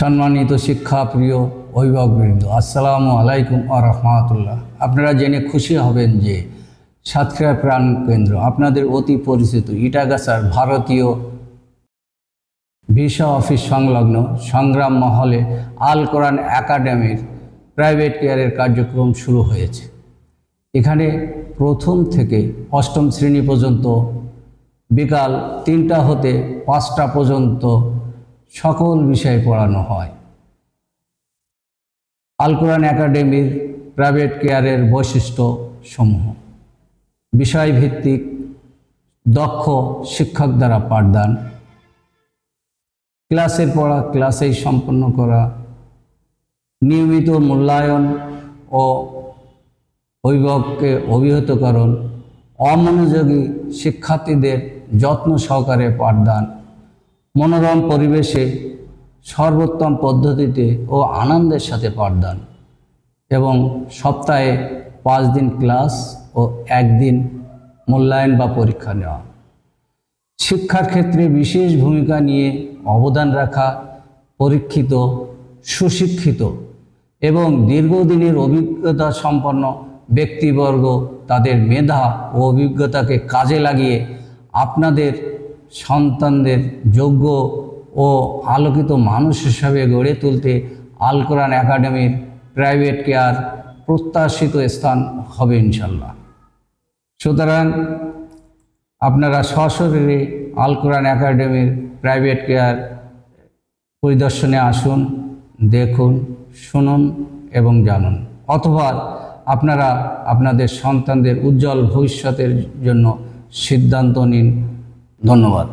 সম্মানিত শিক্ষাপ্রিয় অভিভাবকবৃন্দ, আসসালামু আলাইকুম আ রহমাতুল্লাহ। আপনারা জেনে খুশি হবেন যে সাতক্ষীরা প্রাণ কেন্দ্র আপনাদের অতি পরিচিত ইটাগাছার ভারতীয় ভিসা অফিস সংলগ্ন সংগ্রাম মহলে আল কোরআন একাডেমির প্রাইভেট কেয়ারের কার্যক্রম শুরু হয়েছে। এখানে প্রথম থেকে অষ্টম শ্রেণি পর্যন্ত বিকাল তিনটা হতে পাঁচটা পর্যন্ত সকল বিষয়ে পড়ানো হয়। আল কোরআন একাডেমির প্রাইভেট কেয়ারের বৈশিষ্ট্য সমূহ বিষয়ভিত্তিক, দক্ষ শিক্ষক দ্বারা পাঠদান। ক্লাসের পড়া, ক্লাসেই সম্পন্ন করা। নিয়মিত মূল্যায়ন ও অভিভাবককে অভিহতকরণ। অমনোযোগী শিক্ষার্থীদের যত্ন সহকারে পাঠদান। মনোরম পরিবেশে সর্বোত্তম পদ্ধতিতে ও আনন্দের সাথে পাঠদান এবং সপ্তাহে পাঁচ দিন ক্লাস ও একদিন মূল্যায়ন বা পরীক্ষা নেওয়া। শিক্ষার ক্ষেত্রে বিশেষ ভূমিকা নিয়ে অবদান রাখা পরীক্ষিত, সুশিক্ষিত এবং দীর্ঘদিনের অভিজ্ঞতা সম্পন্ন ব্যক্তিবর্গ তাদের মেধা ও অভিজ্ঞতাকে কাজে লাগিয়ে আপনাদের সন্তানদের যোগ্য ও আলোকিত মানুষ হিসাবে গড়ে তুলতে আল কোরআন একাডেমির প্রাইভেট কেয়ার প্রত্যাশিত স্থান হবে ইনশাল্লাহ। সুতরাং আপনারা সশরীরে আল কোরআন একাডেমির প্রাইভেট কেয়ার পরিদর্শনে আসুন, দেখুন, শুনুন এবং জানুন। অথবা আপনারা আপনাদের সন্তানদের উজ্জ্বল ভবিষ্যতের জন্য সিদ্ধান্ত নিন ধন্যবাদ।